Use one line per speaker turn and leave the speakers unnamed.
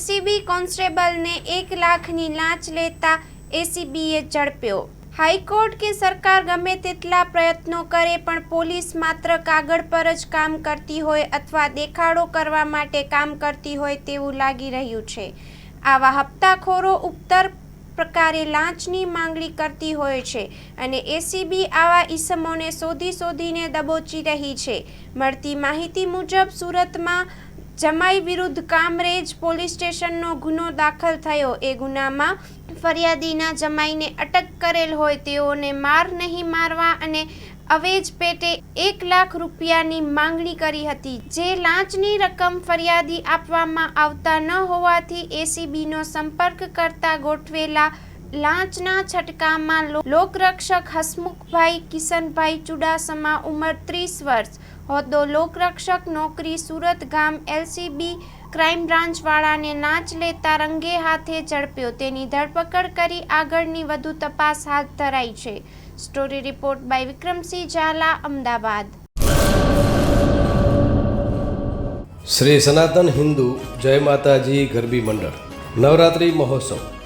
LCB કોન્સ્ટેબલને એક લાખની લાંચ લેતા એસીબીએ ઝડપ્યો. હાઈકોર્ટ કે સરકાર ગમે તેટલા પ્રયત્નો કરે પણ પોલીસ માત્ર કાગળ પર જ કામ કરતી હોય અથવા દેખાડો કરવા માટે કામ કરતી હોય તેવું લાગી રહ્યું છે. આવા હપ્તાખોરો ઉત્તર પ્રકારે લાંચની માંગણી કરતી હોય છે અને એસીબી આવા ઈસમોને શોધી શોધીને દબોચી રહી છે. મળતી માહિતી મુજબ સુરતમાં જમાઈ વિરુદ્ધ કામરેજ પોલીસ સ્ટેશનનો ગુનો દાખલ થયો. એ ગુનામાં ફરિયાદીના જમાઈને અટક કરેલ હોય તેઓને માર નહીં મારવા અને અવેજ પેટે એક લાખ રૂપિયાની માંગણી કરી હતી. જે લાંચની રકમ ફરિયાદી આપવામાં આવતા ન હોવાથી એસીબીનો સંપર્ક કરતા ગોઠવેલા લાંચના છટકામાં લોકરક્ષક હસમુખભાઈ, કિશનભાઈ ચુડાસમા ઉંમર ત્રીસ વર્ષ. હોદ્દો લોકરક્ષક નોકરી સુરત ગામ એલસીબી ક્રાઇમ બ્રાન્ચવાળાને નાચ લેતા રંગે હાથે ઝડપ્યો. તેની ધરપકડ કરી આગળની વધુ તપાસ હાથ ધરાઈ છે. Story report by Vikramsinh Zala, Ahmedabad.
Shri Sanatan Hindu જય માતાજી ગરબી મંડળ. નવરાત્રિ મહોત્સવ.